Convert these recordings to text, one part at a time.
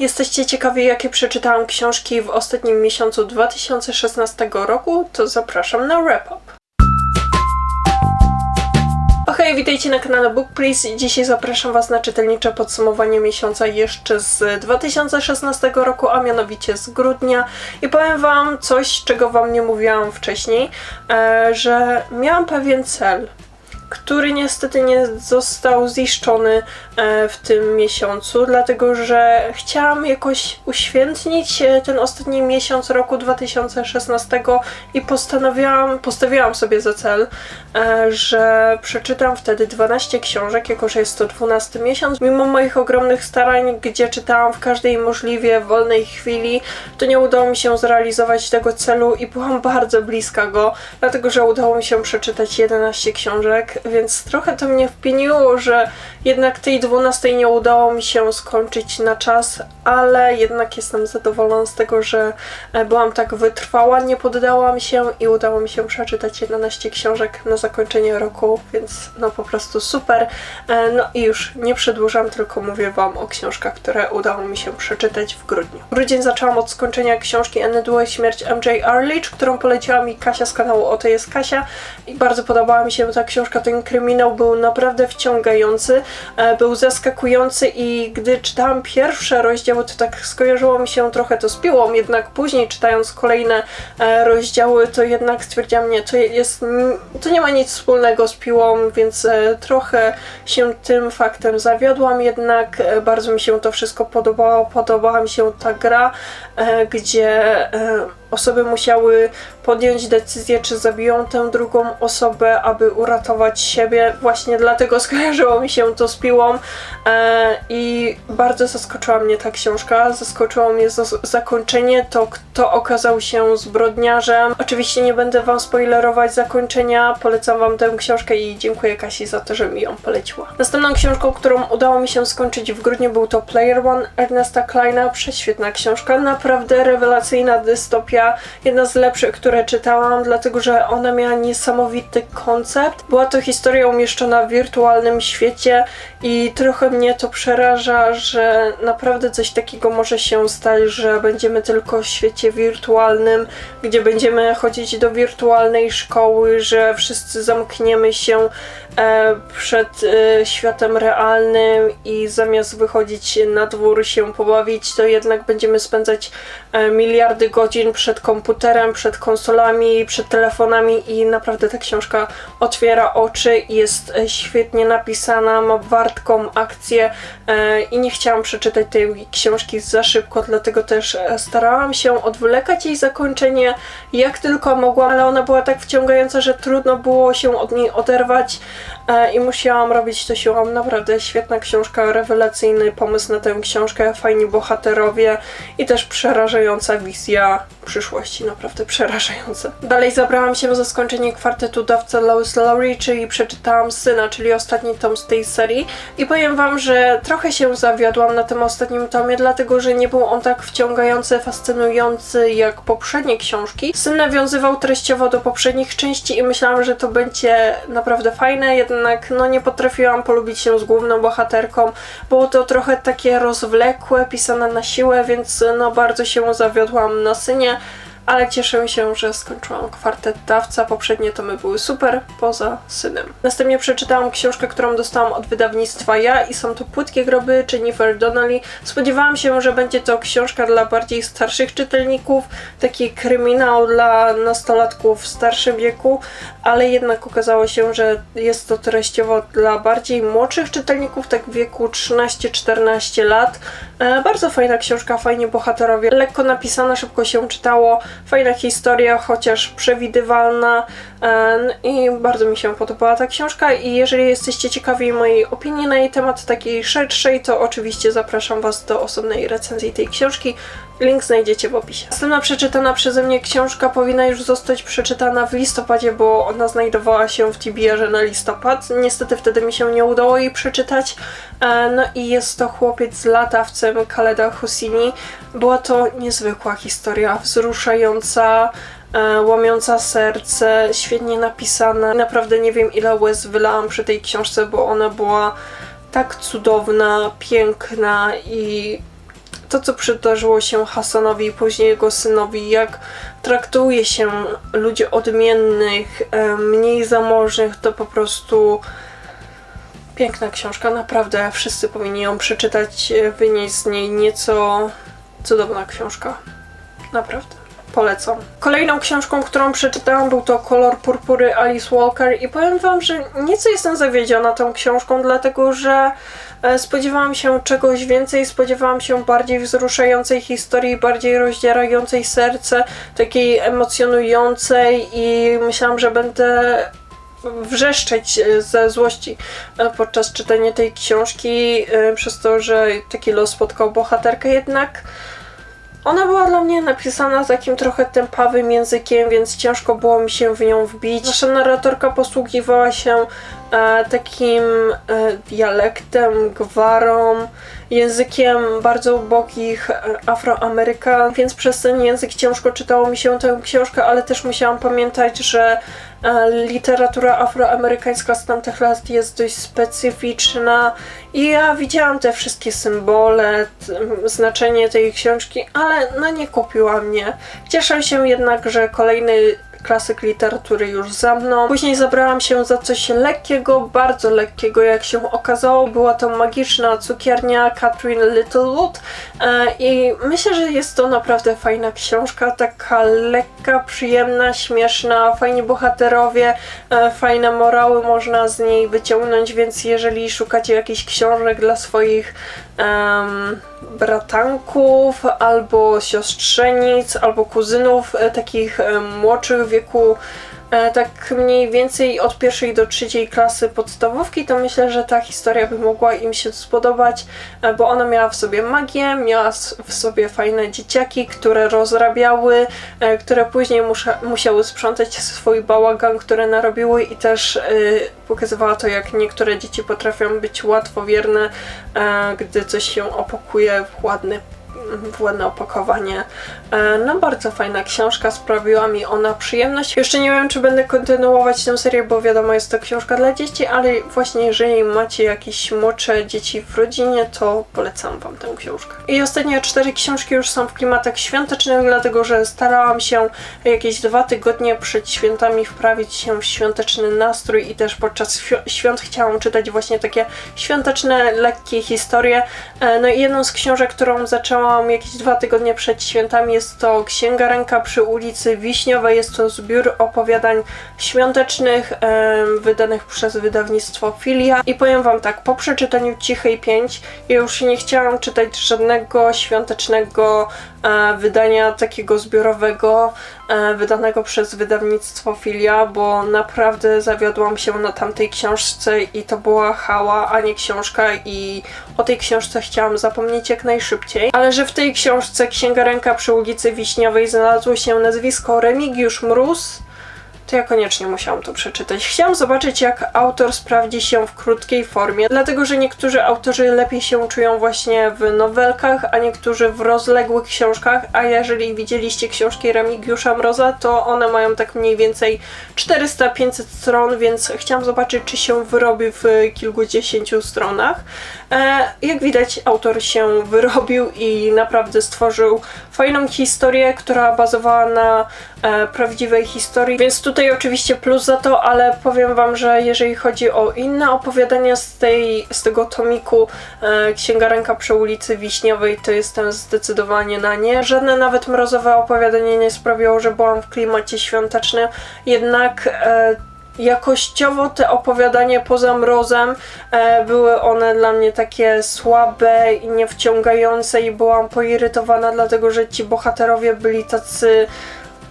Jesteście ciekawi, jakie przeczytałam książki w ostatnim miesiącu 2016 roku? To zapraszam na wrap up. Okej, witajcie na kanale Book Please. Dzisiaj zapraszam Was na czytelnicze podsumowanie miesiąca jeszcze z 2016 roku, a mianowicie z grudnia. I powiem Wam coś, czego Wam nie mówiłam wcześniej, e, że miałam pewien cel, który niestety nie został ziszczony e, w tym miesiącu, dlatego że chciałam jakoś uświętnić e, ten ostatni miesiąc roku 2016 i postanowiłam, postawiłam sobie za cel, e, że przeczytam wtedy 12 książek, jako że jest to 12 miesiąc. Mimo moich ogromnych starań, gdzie czytałam w każdej możliwie wolnej chwili, to nie udało mi się zrealizować tego celu i byłam bardzo bliska go, dlatego że udało mi się przeczytać 11 książek, więc trochę to mnie wpieniło, że jednak tej 12 nie udało mi się skończyć na czas, ale jednak jestem zadowolona z tego, że e, byłam tak wytrwała, nie poddałam się i udało mi się przeczytać 11 książek na zakończenie roku, więc no po prostu super. E, No i już nie przedłużam, tylko mówię Wam o książkach, które udało mi się przeczytać w grudniu. Grudzień zaczęłam od skończenia książki Enydła Śmierć MJ Arledge, którą poleciła mi Kasia z kanału Oto jest Kasia i bardzo podobała mi się ta książka, ten kryminał był naprawdę wciągający, e, był zaskakujący i gdy czytałam pierwsze rozdziały, to tak skojarzyło mi się trochę to z piłą, jednak później czytając kolejne e, rozdziały, to jednak stwierdziłam, nie, to jest, to nie ma nic wspólnego z piłą, więc e, trochę się tym faktem zawiodłam, jednak bardzo mi się to wszystko podobało, podobała mi się ta gra, gdzie osoby musiały podjąć decyzję, czy zabiją tę drugą osobę, aby uratować siebie. Właśnie dlatego skojarzyło mi się to z piłą e, i bardzo zaskoczyła mnie ta książka. Zaskoczyło mnie zakończenie, to kto okazał się zbrodniarzem. Oczywiście nie będę wam spoilerować zakończenia, polecam wam tę książkę i dziękuję Kasi za to, że mi ją poleciła. Następną książką, którą udało mi się skończyć w grudniu był to Player One Ernesta Kleina. Prześwietna książka, naprawdę rewelacyjna dystopia, jedna z lepszych, które czytałam, dlatego że ona miała niesamowity koncept. Była to historia umieszczona w wirtualnym świecie i trochę mnie to przeraża, że naprawdę coś takiego może się stać, że będziemy tylko w świecie wirtualnym, gdzie będziemy chodzić do wirtualnej szkoły, że wszyscy zamkniemy się przed e, światem realnym i zamiast wychodzić na dwór się pobawić, to jednak będziemy spędzać e, miliardy godzin przed komputerem, przed konsolami, przed telefonami i naprawdę ta książka otwiera oczy, jest e, świetnie napisana, ma wartką akcję e, i nie chciałam przeczytać tej książki za szybko, dlatego też e, starałam się odwlekać jej zakończenie jak tylko mogłam, ale ona była tak wciągająca, że trudno było się od niej oderwać. e, i musiałam robić to siłą. Naprawdę świetna książka, rewelacyjny pomysł na tę książkę, fajni bohaterowie i też przerażająca wizja przyszłości, naprawdę przerażająca. Dalej zabrałam się za skończenie kwartetu dawca Lois Lowry, czyli przeczytałam Syna, czyli ostatni tom z tej serii i powiem wam, że trochę się zawiodłam na tym ostatnim tomie, dlatego że nie był on tak wciągający, fascynujący jak poprzednie książki. Syn nawiązywał treściowo do poprzednich części i myślałam, że to będzie naprawdę fajne, jednak no nie potrafiłam polubić się z główną bohaterką. Było to trochę takie rozwlekłe, pisane na siłę, więc no bardzo się zawiodłam na Synie ale cieszę się, że skończyłam kwartet dawca. Poprzednie tomy były super, poza synem. Następnie przeczytałam książkę, którą dostałam od wydawnictwa ja i są to Płytkie Groby Jennifer Donnelly. Spodziewałam się, że będzie to książka dla bardziej starszych czytelników, taki kryminał dla nastolatków w starszym wieku, ale jednak okazało się, że jest to treściowo dla bardziej młodszych czytelników, tak w wieku 13-14 lat. E, bardzo fajna książka, fajnie bohaterowie, lekko napisana, szybko się czytało, fajna historia, chociaż przewidywalna. E, no i bardzo mi się podobała ta książka. I jeżeli jesteście ciekawi mojej opinii na jej temat takiej szerszej, to oczywiście zapraszam Was do osobnej recenzji tej książki. Link znajdziecie w opisie. Następna przeczytana przeze mnie książka powinna już zostać przeczytana w listopadzie, bo ona znajdowała się w TBR na listopad. Niestety wtedy mi się nie udało jej przeczytać. E, No i jest to chłopiec z latawcem Khaleda Hosini. Była to niezwykła historia, wzruszająca, e, łamiąca serce, świetnie napisana. Naprawdę nie wiem ile łez wylałam przy tej książce, bo ona była tak cudowna, piękna i to, co przydarzyło się Hasanowi i później jego synowi, jak traktuje się ludzi odmiennych, e, mniej zamożnych, to po prostu piękna książka, naprawdę wszyscy powinni ją przeczytać, e, wynieść z niej nieco cudowna książka. Naprawdę. Polecam. Kolejną książką, którą przeczytałam, był to Kolor Purpury Alice Walker i powiem wam, że nieco jestem zawiedziona tą książką, dlatego że e, spodziewałam się czegoś więcej, spodziewałam się bardziej wzruszającej historii, bardziej rozdzierającej serce, takiej emocjonującej i myślałam, że będę wrzeszczeć e, ze złości e, podczas czytania tej książki, przez to, że taki los spotkał bohaterkę jednak. Ona była dla mnie napisana takim trochę tępawym językiem, więc ciężko było mi się w nią wbić. Nasza narratorka posługiwała się e, takim e, dialektem, gwarą, językiem bardzo ubogich e, Afroamerykan, więc przez ten język ciężko czytało mi się tę książkę, ale też musiałam pamiętać, że e, literatura afroamerykańska z tamtych lat jest dość specyficzna i ja widziałam te wszystkie symbole, znaczenie tej książki, ale no nie kupiła mnie. Cieszę się jednak, że kolejny klasyk literatury już za mną. Później zabrałam się za coś lekkiego, bardzo lekkiego, jak się okazało. Była to magiczna cukiernia Catherine Littlewood e, i myślę, że jest to naprawdę fajna książka, taka lekka, przyjemna, śmieszna, fajni bohaterowie, e, fajne morały można z niej wyciągnąć, więc jeżeli szukacie jakichś książek dla swoich em, bratanków, albo siostrzenic, albo kuzynów e, takich e, młodszych w wieku tak mniej więcej od pierwszej do trzeciej klasy podstawówki, to myślę, że ta historia by mogła im się spodobać, e, bo ona miała w sobie magię, miała w sobie fajne dzieciaki, które rozrabiały, e, które później musiały sprzątać swój bałagan, które narobiły i też e, pokazywała to, jak niektóre dzieci potrafią być łatwowierne, e, gdy coś się opakuje w ładny ładne opakowanie. E, No bardzo fajna książka, sprawiła mi ona przyjemność. Jeszcze nie wiem, czy będę kontynuować tę serię, bo wiadomo, jest to książka dla dzieci, ale właśnie jeżeli macie jakieś młodsze dzieci w rodzinie, to polecam Wam tę książkę. I ostatnie cztery książki już są w klimatach świątecznych, dlatego że starałam się jakieś dwa tygodnie przed świętami wprawić się w świąteczny nastrój i też podczas świ- świąt chciałam czytać właśnie takie świąteczne, lekkie historie. E, No i jedną z książek, którą zaczęłam jakieś dwa tygodnie przed świętami jest to Księga Ręka przy ulicy Wiśniowej. Jest to zbiór opowiadań świątecznych wydanych przez wydawnictwo Filia. I powiem Wam tak, po przeczytaniu Cichej Pięć ja już nie chciałam czytać żadnego świątecznego wydania takiego zbiorowego, e, wydanego przez wydawnictwo Filia, bo naprawdę zawiodłam się na tamtej książce i to była hała, a nie książka i o tej książce chciałam zapomnieć jak najszybciej. Ale że w tej książce Księga Ręka przy ulicy Wiśniowej znalazło się nazwisko Remigiusz Mróz, to ja koniecznie musiałam to przeczytać. Chciałam zobaczyć, jak autor sprawdzi się w krótkiej formie, dlatego że niektórzy autorzy lepiej się czują właśnie w nowelkach, a niektórzy w rozległych książkach, a jeżeli widzieliście książki Remigiusza Mroza, to one mają tak mniej więcej 400-500 stron, więc chciałam zobaczyć, czy się wyrobi w kilkudziesięciu stronach. E, jak widać, autor się wyrobił i naprawdę stworzył fajną historię, która bazowała na e, prawdziwej historii, więc tutaj oczywiście plus za to, ale powiem wam, że jeżeli chodzi o inne opowiadania z, tej, z tego tomiku e, Księga Ręka przy ulicy Wiśniowej, to jestem zdecydowanie na nie. Żadne nawet mrozowe opowiadanie nie sprawiło, że byłam w klimacie świątecznym, jednak e, jakościowo te opowiadania poza mrozem e, były one dla mnie takie słabe i niewciągające i byłam poirytowana dlatego, że ci bohaterowie byli tacy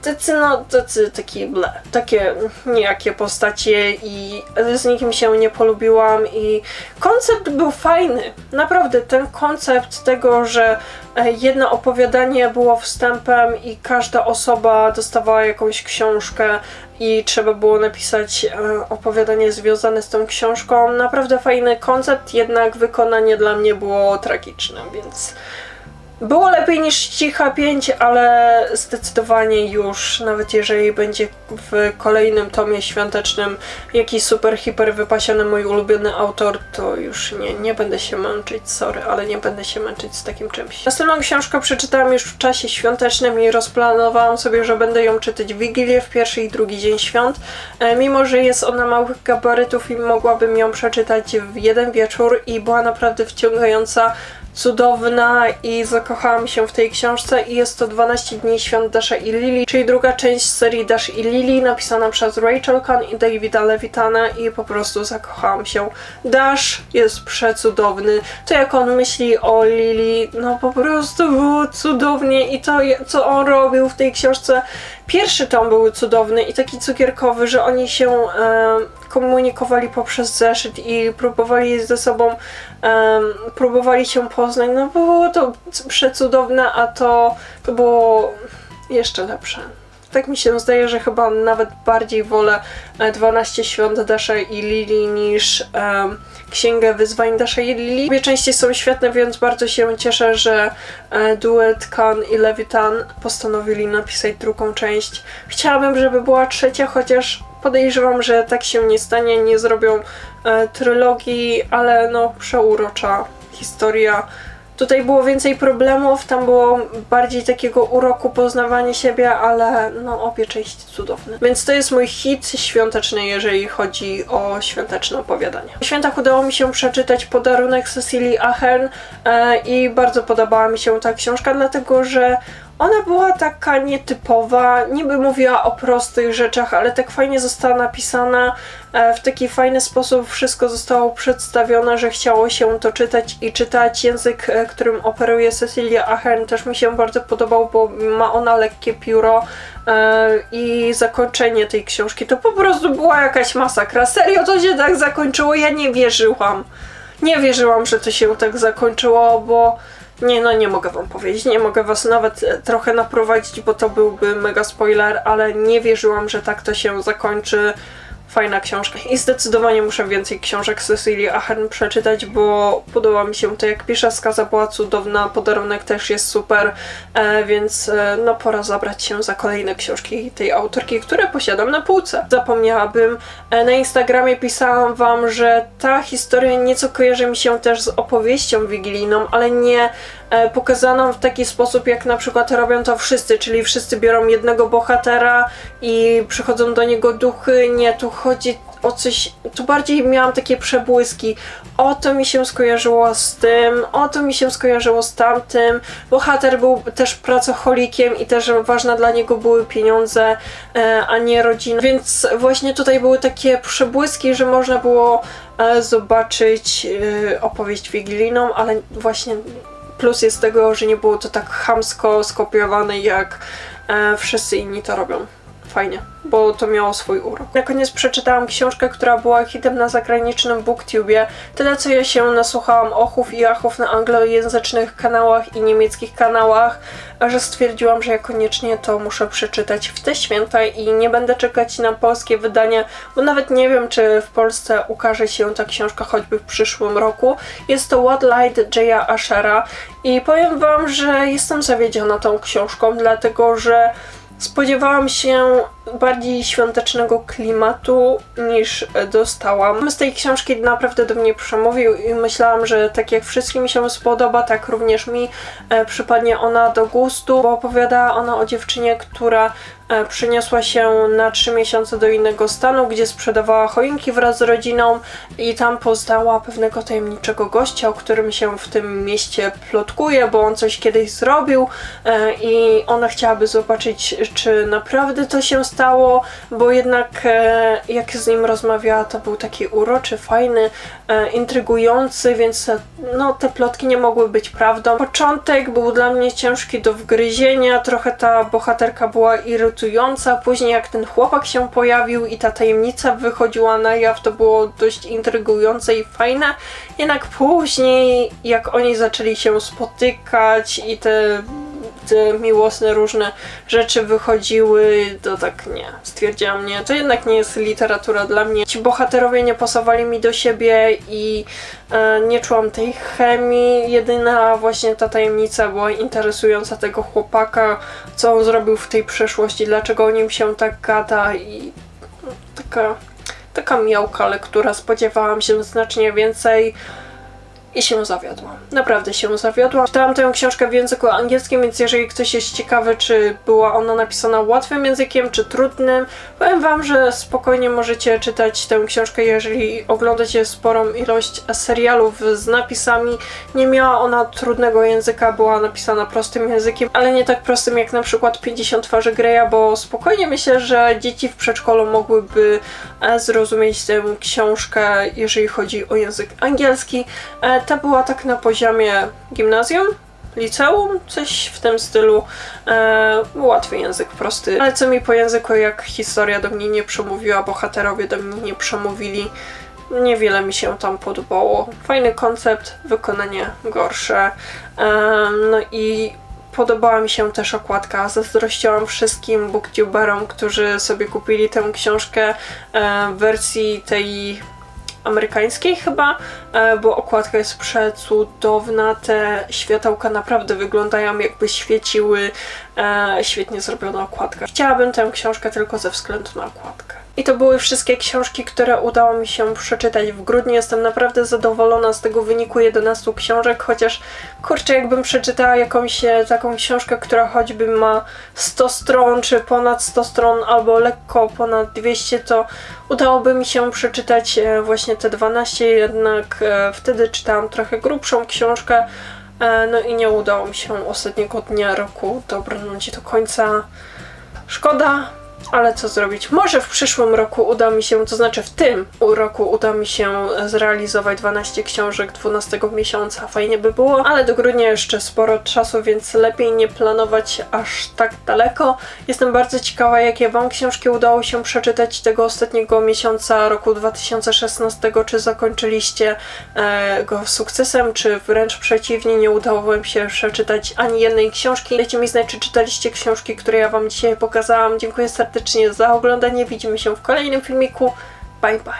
tacy no, tacy taki ble, takie nijakie postacie i z nikim się nie polubiłam i koncept był fajny, naprawdę ten koncept tego, że e, jedno opowiadanie było wstępem i każda osoba dostawała jakąś książkę i trzeba było napisać e, opowiadanie związane z tą książką. Naprawdę fajny koncept, jednak wykonanie dla mnie było tragiczne, więc Było lepiej niż Cicha 5, ale zdecydowanie już, nawet jeżeli będzie w kolejnym tomie świątecznym jakiś super, hiper wypasiony mój ulubiony autor, to już nie, nie będę się męczyć, sorry, ale nie będę się męczyć z takim czymś. Następną książkę przeczytałam już w czasie świątecznym i rozplanowałam sobie, że będę ją czytać w Wigilię w pierwszy i drugi dzień świąt. E, mimo, że jest ona małych gabarytów i mogłabym ją przeczytać w jeden wieczór i była naprawdę wciągająca, cudowna i zakochałam się w tej książce i jest to 12 dni świąt Dasha i Lily, czyli druga część serii Dash i Lily napisana przez Rachel Kahn i Davida Levitana i po prostu zakochałam się. Dash jest przecudowny. To jak on myśli o Lily, no po prostu było cudownie i to co on robił w tej książce Pierwszy tom był cudowny i taki cukierkowy, że oni się e, komunikowali poprzez zeszyt i próbowali ze sobą, e, próbowali się poznać. No było to przecudowne, a to, to było jeszcze lepsze. Tak mi się zdaje, że chyba nawet bardziej wolę e, 12 świąt Dasha i Lili niż e, Księgę Wyzwań Dasha i Lili. Obie części są świetne, więc bardzo się cieszę, że e, duet Khan i Levitan postanowili napisać drugą część. Chciałabym, żeby była trzecia, chociaż podejrzewam, że tak się nie stanie, nie zrobią e, trylogii, ale no przeurocza historia. Tutaj było więcej problemów, tam było bardziej takiego uroku, poznawania siebie, ale no obie części cudowne. Więc to jest mój hit świąteczny, jeżeli chodzi o świąteczne opowiadania. W świętach udało mi się przeczytać Podarunek Cecilii Ahern e, i bardzo podobała mi się ta książka, dlatego że ona była taka nietypowa, niby mówiła o prostych rzeczach, ale tak fajnie została napisana, e, w taki fajny sposób wszystko zostało przedstawione, że chciało się to czytać i czytać. Język, e, którym operuje Cecilia Ahern też mi się bardzo podobał, bo ma ona lekkie pióro e, i zakończenie tej książki to po prostu była jakaś masakra. Serio to się tak zakończyło, ja nie wierzyłam. Nie wierzyłam, że to się tak zakończyło, bo nie, no nie mogę wam powiedzieć, nie mogę was nawet e, trochę naprowadzić, bo to byłby mega spoiler, ale nie wierzyłam, że tak to się zakończy. Fajna książka. I zdecydowanie muszę więcej książek Cecilii Ahern przeczytać, bo podoba mi się to, jak pisze. Skaza była cudowna, podarunek też jest super, e, więc e, no pora zabrać się za kolejne książki tej autorki, które posiadam na półce. Zapomniałabym, e, na Instagramie pisałam wam, że ta historia nieco kojarzy mi się też z opowieścią wigilijną, ale nie pokazaną w taki sposób, jak na przykład robią to wszyscy, czyli wszyscy biorą jednego bohatera i przychodzą do niego duchy. Nie, tu chodzi o coś, tu bardziej miałam takie przebłyski. O to mi się skojarzyło z tym, o to mi się skojarzyło z tamtym. Bohater był też pracocholikiem i też ważne dla niego były pieniądze, e, a nie rodzina. Więc właśnie tutaj były takie przebłyski, że można było e, zobaczyć e, opowieść wigilijną, ale właśnie plus jest tego, że nie było to tak chamsko skopiowane jak e, wszyscy inni to robią. Fajnie, bo to miało swój urok. Na koniec przeczytałam książkę, która była hitem na zagranicznym booktubie. Tyle co ja się nasłuchałam ochów i achów na anglojęzycznych kanałach i niemieckich kanałach, że stwierdziłam, że ja koniecznie to muszę przeczytać w te święta i nie będę czekać na polskie wydanie, bo nawet nie wiem, czy w Polsce ukaże się ta książka choćby w przyszłym roku. Jest to What Light Jaya Ashera i powiem wam, że jestem zawiedziona tą książką, dlatego że Spodziewałam się bardziej świątecznego klimatu niż dostałam. Z tej książki naprawdę do mnie przemówił i myślałam, że tak jak wszystkim się spodoba, tak również mi e, przypadnie ona do gustu, bo opowiadała ona o dziewczynie, która przeniosła się na trzy miesiące do innego stanu, gdzie sprzedawała choinki wraz z rodziną i tam poznała pewnego tajemniczego gościa, o którym się w tym mieście plotkuje, bo on coś kiedyś zrobił e, i ona chciałaby zobaczyć, czy naprawdę to się stało, bo jednak e, jak z nim rozmawiała, to był taki uroczy, fajny, e, intrygujący, więc e, no te plotki nie mogły być prawdą. Początek był dla mnie ciężki do wgryzienia, trochę ta bohaterka była irytująca, później jak ten chłopak się pojawił i ta tajemnica wychodziła na jaw, to było dość intrygujące i fajne, jednak później jak oni zaczęli się spotykać i te miłosne różne rzeczy wychodziły, to tak nie. Stwierdziłam, nie, to jednak nie jest literatura dla mnie. Ci bohaterowie nie pasowali mi do siebie i e, nie czułam tej chemii. Jedyna właśnie ta tajemnica była interesująca tego chłopaka, co on zrobił w tej przeszłości, dlaczego o nim się tak gada i no, taka, taka miałka lektura. Spodziewałam się znacznie więcej. I się zawiodłam. Naprawdę się zawiodłam. Czytałam tę książkę w języku angielskim, więc jeżeli ktoś jest ciekawy, czy była ona napisana łatwym językiem, czy trudnym, powiem wam, że spokojnie możecie czytać tę książkę, jeżeli oglądacie sporą ilość serialów z napisami. Nie miała ona trudnego języka, była napisana prostym językiem, ale nie tak prostym jak na przykład 50 twarzy Greya, bo spokojnie myślę, że dzieci w przedszkolu mogłyby e, zrozumieć tę książkę, jeżeli chodzi o język angielski. Ta była tak na poziomie gimnazjum, liceum, coś w tym stylu. E, łatwy język, prosty. Ale co mi po języku, jak historia do mnie nie przemówiła, bohaterowie do mnie nie przemówili. Niewiele mi się tam podobało. Fajny koncept, wykonanie gorsze. E, no i Podobała mi się też okładka. Zazdrościłam wszystkim booktuberom, którzy sobie kupili tę książkę e, w wersji tej amerykańskiej chyba, e, bo okładka jest przecudowna. Te światełka naprawdę wyglądają jakby świeciły. E, świetnie zrobiona okładka. Chciałabym tę książkę tylko ze względu na okładkę. I to były wszystkie książki, które udało mi się przeczytać w grudniu. Jestem naprawdę zadowolona z tego wyniku 11 książek, chociaż kurczę, jakbym przeczytała jakąś e, taką książkę, która choćby ma 100 stron, czy ponad 100 stron, albo lekko ponad 200, to udałoby mi się przeczytać e, właśnie te 12, jednak e, wtedy czytałam trochę grubszą książkę, no i nie udało mi się ostatniego dnia roku dobrnąć do końca. Szkoda, ale co zrobić? Może w przyszłym roku uda mi się, to znaczy w tym roku uda mi się zrealizować 12 książek 12 miesiąca. Fajnie by było, ale do grudnia jeszcze sporo czasu, więc lepiej nie planować aż tak daleko. Jestem bardzo ciekawa, jakie Wam książki udało się przeczytać tego ostatniego miesiąca roku 2016. Czy zakończyliście e, go sukcesem, czy wręcz przeciwnie, nie udało Wam się przeczytać ani jednej książki. Dajcie mi znać, czy czytaliście książki, które ja Wam dzisiaj pokazałam. Dziękuję serdecznie za oglądanie. Widzimy się w kolejnym filmiku. Bye bye.